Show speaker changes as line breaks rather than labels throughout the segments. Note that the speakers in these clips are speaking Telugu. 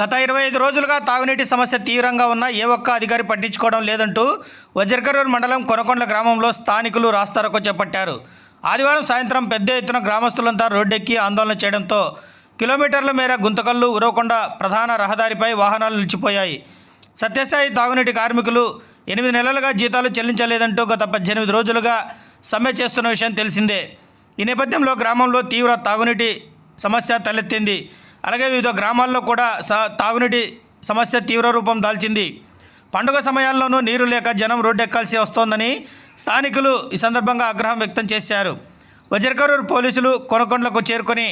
గత ఇరవై ఐదు రోజులుగా తాగునీటి సమస్య తీవ్రంగా ఉన్న ఏ ఒక్క అధికారి పట్టించుకోవడం లేదంటూ వజ్రకరూరు మండలం కొనకొండ గ్రామంలో స్థానికులు రాస్తారోకో చేపట్టారు. ఆదివారం సాయంత్రం పెద్ద ఎత్తున గ్రామస్తులంతా రోడ్డెక్కి ఆందోళన చేయడంతో కిలోమీటర్ల మేర గుంతకల్లు ఉరవకొండ ప్రధాన రహదారిపై వాహనాలు నిలిచిపోయాయి. సత్యసాయి తాగునీటి కార్మికులు ఎనిమిది నెలలుగా జీతాలు చెల్లించలేదంటూ గత పద్దెనిమిది రోజులుగా సమ్మె చేస్తున్న విషయం తెలిసిందే. ఈ నేపథ్యంలో గ్రామంలో తీవ్ర తాగునీటి సమస్య తలెత్తింది. అలాగే వివిధ గ్రామాల్లో కూడా తాగునీటి సమస్య తీవ్ర రూపం దాల్చింది. పండుగ సమయాల్లోనూ నీరు లేక జనం రోడ్డెక్కాల్సి వస్తోందని స్థానికులు ఈ సందర్భంగా ఆగ్రహం వ్యక్తం చేశారు. వజ్రకరూరు పోలీసులు కొనకొండలకు చేరుకొని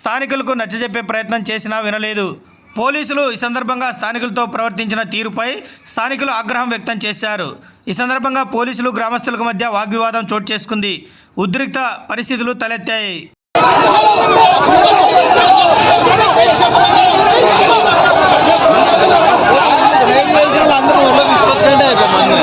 స్థానికులకు నచ్చజెప్పే ప్రయత్నం చేసినా వినలేదు. పోలీసులు ఈ సందర్భంగా స్థానికులతో ప్రవర్తించిన తీరుపై స్థానికులు ఆగ్రహం వ్యక్తం చేశారు. ఈ సందర్భంగా పోలీసులు గ్రామస్తులకు మధ్య వాగ్వివాదం చోటు చేసుకుంది. ఉద్రిక్త పరిస్థితులు తలెత్తాయి.
అందరూ ఒళ్ళు తీసుకొచ్చుకుంటే అయిపోయింది